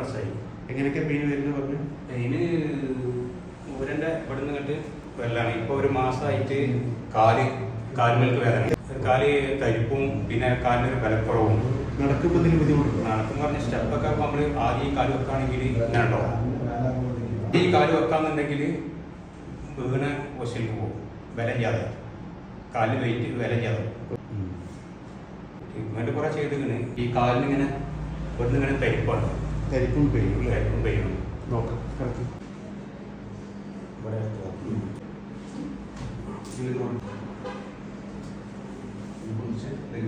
മാസമായി എങ്ങനെയൊക്കെ പെയിൻ വരുന്നത് പറഞ്ഞു? പെയിന് ഊരന്റെ ഇവിടെ കണ്ട് വെള്ളാണ്. ഇപ്പൊ ഒരു മാസമായിട്ട് കാൽ കാലുകൾക്ക് വേദന. കാൽ തരിപ്പും പിന്നെ കാലിനൊരു വിലക്കുറവും നടക്കുമ്പോൾ എന്തെങ്കിലും ബുദ്ധിമുട്ടുണ്ടോ? നടക്കും പറഞ്ഞ സ്റ്റെപ്പൊക്കെ നമ്മൾ ആദ്യം ഈ കാൽ വെക്കുകയാണെങ്കിൽ ഇങ്ങനെ ഉണ്ടോ? ഈ കാൽ വെക്കാന്നുണ്ടെങ്കിൽ വീണ് ഹോസ്റ്റലിൽ പോകും. വില ചെയ്യാതെ കാലിന് വെയിറ്റ് വില ചെയ്യാതെ ട്രീറ്റ്മെന്റ് കുറെ ചെയ്തിങ്ങനെ. ഈ കാലിന് ഇങ്ങനെ ഇവിടുന്ന് ഇങ്ങനെ തരിപ്പാണ്. കരിപ്പും പെയ്യും. അല്ലേ തരിപ്പും പെയ്യണം നോക്കാം കറക്റ്റ്. ഇവിടെ ഇതിൽ നോക്ക്. ഇത് പൊന്തിച്ച്, leg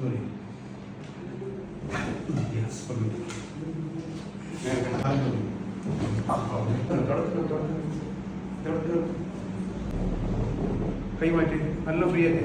ഒരു നേരെ കാൽ തൊടു. ആ, അവിടെ. കിടക്ക്, കിടക്ക്. കിടക്ക്. കൈ മാറ്റി നല്ല ഫ്രീ ആക്കി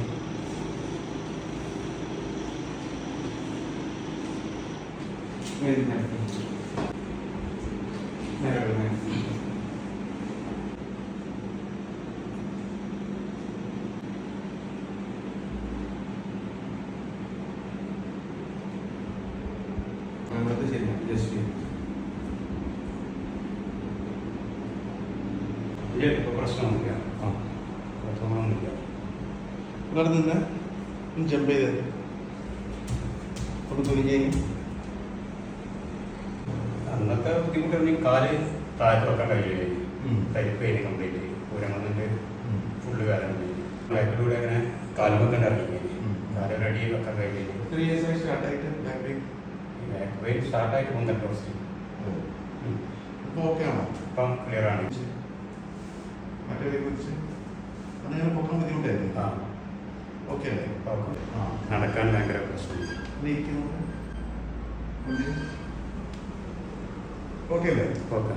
നമ്മളത് ശരിയാണ് ജസ്റ്റ് ഇല്ല ഇപ്പൊ പ്രശ്നമൊന്നുമില്ല ആ പ്രശ്നങ്ങളൊന്നുമില്ല നിന്ന് ജമ്പ് ചെയ്ത് ഒന്ന് അന്നത്തെ ബുദ്ധിമുട്ടാണെങ്കിൽ കാൽ താഴത്ത് വെക്കാൻ കഴിയില്ലേ? ഉം. തരിപ്പ് കഴിഞ്ഞ് കംപ്ലീറ്റ് ഊരങ്ങുന്നുണ്ട് ഫുള്ള് കാലം ബാക്കിലൂടെ അങ്ങനെ കാലുമൊക്കെ ഇറങ്ങി കാലം റെഡി വെക്കാൻ കഴിയില്ല? ബാക്ക് പെയിൻ സ്റ്റാർട്ടായിട്ട് മൂന്നര ദിവസം. ആണോ? ഇപ്പം ക്ലിയർ ആണ്. മറ്റേ കുറിച്ച്? അന്ന് ഞാൻ പൊക്കാൻ ബുദ്ധിമുട്ടായിരുന്നു. ആ. ഓക്കെ അല്ലേ? ഇപ്പം okay. ആ. നടക്കാൻ ഭയങ്കര പ്രശ്നം നീക്കുന്നു ഓക്കെ അല്ലേ ഓക്കെ